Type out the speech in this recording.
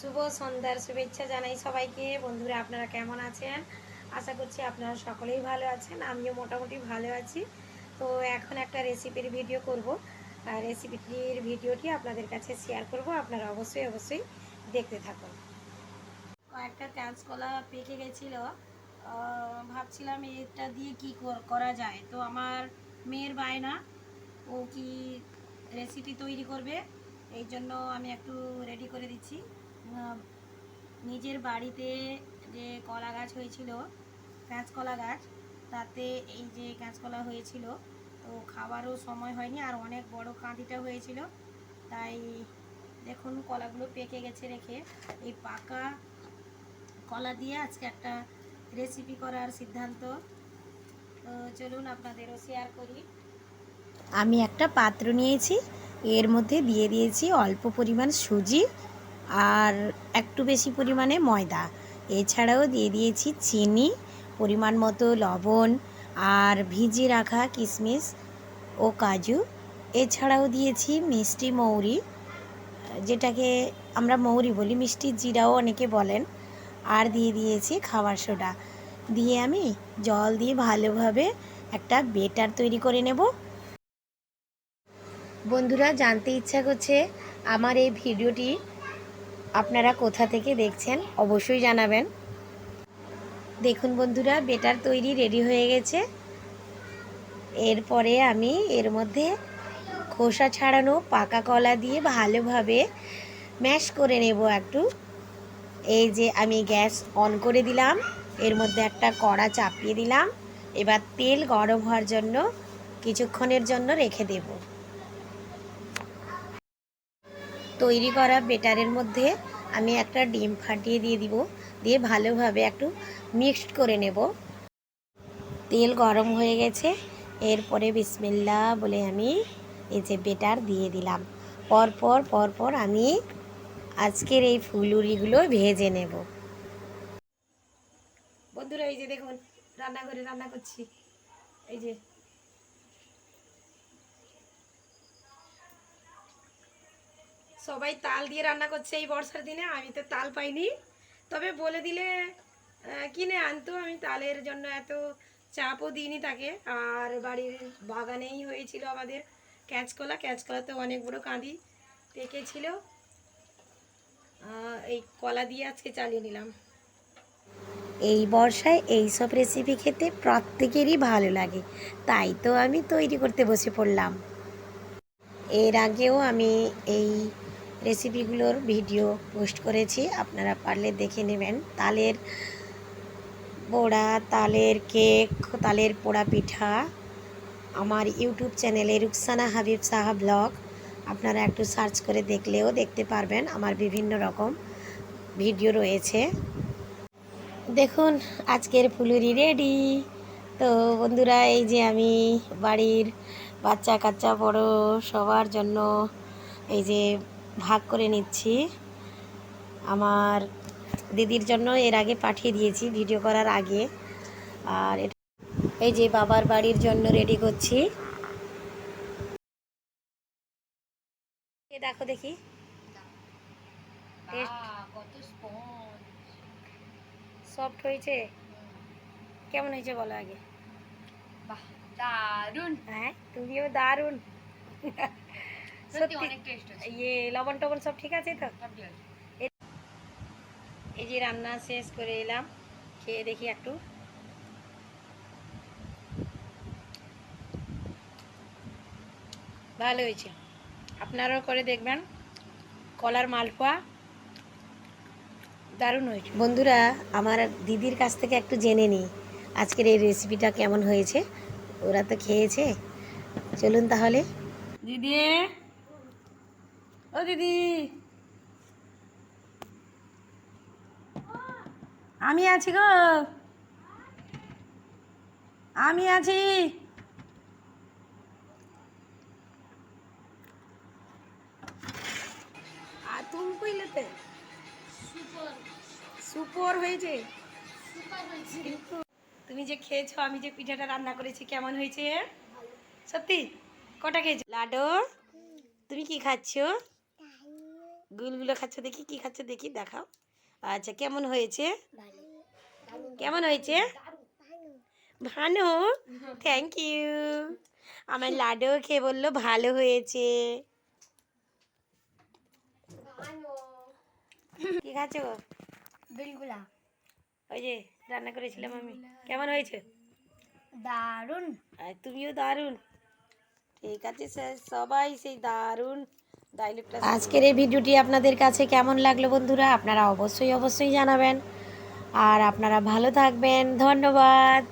শুভ সন্ধ্যার শুভেচ্ছা জানাই সবাইকে। বন্ধুরা, আপনারা কেমন আছেন? আশা করছি আপনারা সকলেই ভালো আছেন, আমিও মোটামুটি ভালো আছি। তো এখন একটা রেসিপির ভিডিও করব। আর রেসিপিটির ভিডিওটি আপনাদের কাছে শেয়ার করব, আপনারা অবশ্যই অবশ্যই দেখতে থাকুন। কয়েকটা কাঁচকলা পেকে গেছিল। ভাবছিলাম এটা দিয়ে কি কর- যায়। তো আমার মেয়ের বায়না, ও কি রেসিপি তৈরি করবে, এই জন্য আমি একটু রেডি করে দিচ্ছি। নিজের বাড়িতে যে কলা গাছ হয়েছিল, কাঁচকলা গাছ, তাতে এই যে কাঁচকলা হয়েছিল, তো খাওয়ারও সময় হয়নি আর অনেক বড় কাঁদিটা হয়েছিল। তাই দেখুন, কলাগুলো পেকে গেছে রেখে এই পাকা কলা দিয়ে আজকে একটা রেসিপি করার সিদ্ধান্ত। তো চলুন, আপনাদেরও শেয়ার করি। আমি একটা পাত্র নিয়েছি, এর মধ্যে দিয়ে দিয়েছি অল্প পরিমাণ সুজি আর একটু বেশি পরিমাণে ময়দা। এছাড়াও দিয়ে দিয়েছি চিনি, পরিমাণ মতো লবণ আর ভিজিয়ে রাখা কিশমিশ ও কাজু। এছাড়াও দিয়েছি মিষ্টি মৌরি, যেটাকে আমরা মৌরি বলি, মিষ্টি জিরাও অনেকে বলেন। আর দিয়ে দিয়েছি খাবার সোডা। দিয়ে আমি জল দিয়ে ভালোভাবে একটা বেটার তৈরি করে নেব। বন্ধুরা, জানতে ইচ্ছা করছে আমার এই ভিডিওটি আপনারা কোথা থেকে দেখছেন, অবশ্যই জানাবেন। দেখুন বন্ধুরা, বেটার তৈরি রেডি হয়ে গেছে। এরপরে আমি এর মধ্যে খোসা ছাড়ানো পাকা কলা দিয়ে ভালোভাবে ম্যাশ করে নেব একটু। এই যে আমি গ্যাস অন করে দিলাম, এর মধ্যে একটা কড়া চাপিয়ে দিলাম। এবার তেল গরম হওয়ার জন্য, কিছুক্ষণের জন্য রেখে দেবো। তৈরি করা বেটারের মধ্যে আমি একটা ডিম ফাটিয়ে দিয়ে দিব, দিয়ে ভালোভাবে একটু মিক্সড করে নেব। তেল গরম হয়ে গেছে, এরপরে বিসমিল্লা বলে আমি এই যে বেটার দিয়ে দিলাম। পরপর পরপর আমি আজকের এই ফুলুরিগুলো ভেজে নেব। বন্ধুরা, এই যে দেখুন, রান্নাঘরে রান্না করছি। এই যে সবাই তাল দিয়ে রান্না করছে এই বর্ষার দিনে, আমি তো তাল পাইনি। তবে বলে দিলে কিনে আনতো, আমি তালের জন্য এত চাপও দিইনি তাকে। আর বাড়ির বাগানেই হয়েছিল আমাদের ক্যাচকলা। ক্যাচকলাতে অনেক বড় কাঁদি পেকেছিল। এই কলা দিয়ে আজকে চালিয়ে নিলাম। এই বর্ষায় এই সব রেসিপি খেতে প্রত্যেকেরই ভালো লাগে। তাই তো আমি তৈরি করতে বসে পড়লাম। এর আগেও আমি এই রেসিপিগুলোর ভিডিও পোস্ট করেছি, আপনারা পারলে দেখে নেবেন। তালের বড়া, তালের কেক, তালের পোড়া পিঠা, আমার ইউটিউব চ্যানেলে রুকসানা হাবিব সাহা ব্লগ, আপনারা একটু সার্চ করে দেখলেও দেখতে পারবেন আমার বিভিন্ন রকম ভিডিও রয়েছে। দেখুন, আজকের ফুলুরি রেডি। তো বন্ধুরা, এই যে আমি বাড়ির বাচ্চা কাচ্চা বড় সবার জন্য এই যে ভাগ করে নিচ্ছি। আমার দিদির জন্য এর আগে পাঠিয়ে দিয়েছি ভিডিও করার আগে। আর এই যে বাবার বাড়ির জন্য রেডি করছি। দেখো দেখি। সফট হয়েছে? কেমন হয়েছে বলো আগে? বাহ দারুণ হ্যাঁ তুমিও দারুণ। সত্যি অনেক টেস্ট আছে। ইয়ে লবণ টবণ সব ঠিক আছে তো? সব ঠিক এই যে রান্না শেষ করে এলাম খেয়ে দেখি একটু। ভালো হয়েছে। আপনারাও করে দেখবেন। কলার মালপোয়া দারুণ হয়েছে। বন্ধুরা আমার দিদির কাছ থেকে একটু জেনে নিই আজকের এই রেসিপিটা কেমন হয়েছে? ওরা তো খেয়েছে। চলুন তাহলে। দিদি ও দিদি। আমি আছি গো। আমি আছি। আর তুমি কইলেতে সুপর। হয়েছে? তুমি যে খেয়েছো আমি যে পিঠাটা রান্না করেছি কেমন হয়েছে? সত্যি? কটা খেয়েছো? লাডো তুমি কি খাচ্ছ? গুলগুলো খাচ্ছ দেখি কি খাচ্ছ দেখি দেখাও। আচ্ছা কেমন হয়েছে? কেমন হয়েছে? ভালো থ্যাংক ইউ আমার লাডু খেয়ে বলল ভালো হয়েছে। কি খাচ্ছ? গো বিলগুলা। ওই যে রান্না করেছিলাম আমি। কেমন হয়েছে? দারুণ আর তুমিও দারুণ। ঠিক আছে স্যার সবাই সেই দারুণ। আজকের এই ভিডিওটি আপনাদের কাছে কেমন লাগল বন্ধুরা? আপনারা অবশ্যই অবশ্যই জানাবেন। আর আপনারা ভালো থাকবেন। ধন্যবাদ।